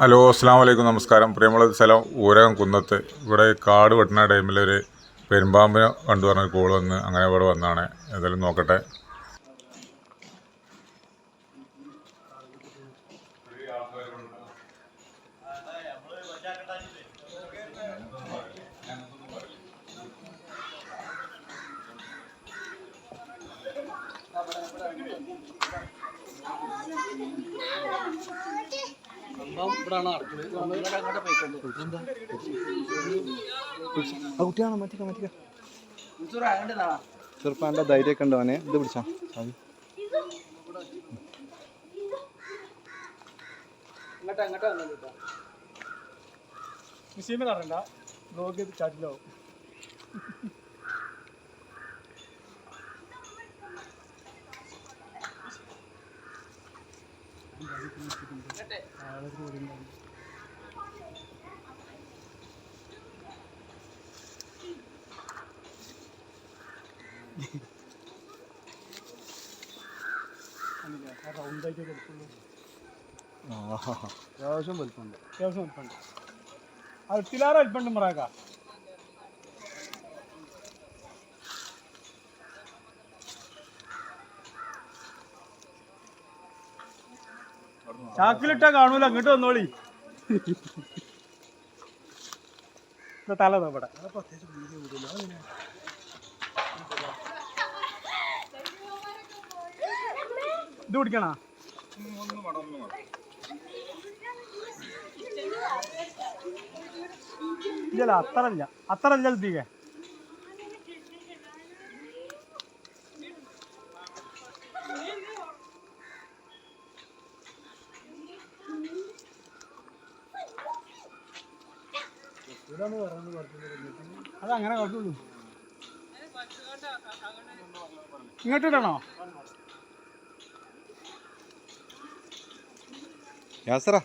Hello അസ്സാം വലൈക്കും നമസ്കാരം. പ്രിയമുള്ള സ്ഥലം ഊരകം കുന്നത്ത്. ഇവിടെ കാട് വെട്ടുന്ന ടൈമിൽ ഒരു പെരുമ്പാമ്പിനെ കണ്ടു പറഞ്ഞ കോൾ വന്ന് അങ്ങനെ ഇവിടെ വന്നാണ്. ഏതായാലും നോക്കട്ടെ. ആ കുട്ടിയാണോ? മാറ്റിക്ക മാറ്റിക്ക. ചെറുപ്പാന്റെ ധൈര്യമൊക്കെ ഉണ്ടോ അവനെ. ഇത് പിടിച്ചാ. അത് മിഷീമ കാണണ്ട ബ്ലോഗ് ചാറ്റിലാവും. റൗണ്ടായിട്ട് എടുക്കുള്ളൂ ആഹാ അത്യാവശ്യം വലുപ്പമുണ്ട്. അത്യാവശ്യം വലിപ്പമുണ്ട് വലിപ്പമുണ്ട് മറാക്ക ചാക്കിലിട്ടാ കാണൂല അങ്ങോട്ട് വന്നോളി. തല ഇവിടെ. ഇത് കുടിക്കണ ഇല്ല. അത്രല്ല അത്രല്ല എത്തിക്കേ അതങ്ങനെ അങ്ങനെ ഇങ്ങോട്ട് ഇടണോ യാസറ.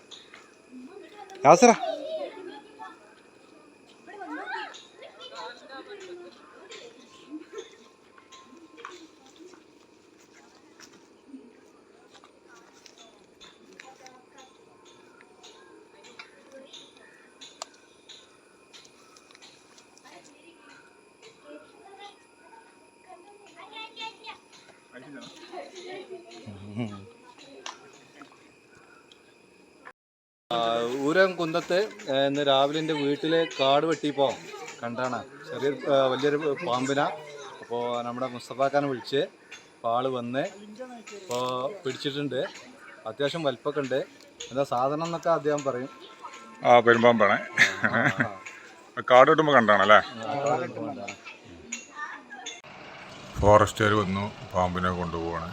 യാസറ. ഊരം കുന്തത്ത് ഇന്ന് രാവിലെ എന്റെ വീട്ടിലെ കാട് വെട്ടിയപ്പോൾ കണ്ടാണ്. ചെറിയൊരു വലിയൊരു പാമ്പിന. അപ്പോൾ നമ്മുടെ മുസ്തഫാക്കാനെ വിളിച്ച് അപ്പോൾ ആൾ വന്ന് ഇപ്പോൾ പിടിച്ചിട്ടുണ്ട്. അത്യാവശ്യം വലിപ്പമൊക്കെ ഉണ്ട് എന്താ സാധനം എന്നൊക്കെ അദ്ദേഹം പറയും. ആ പെരുമ്പാമ്പാണ്. കാട് വെട്ടുമ്പോൾ കണ്ടാണല്ലേ ഫോറസ്റ്റുകാർ വന്നു പാമ്പിനെ കൊണ്ടുപോവാണ്.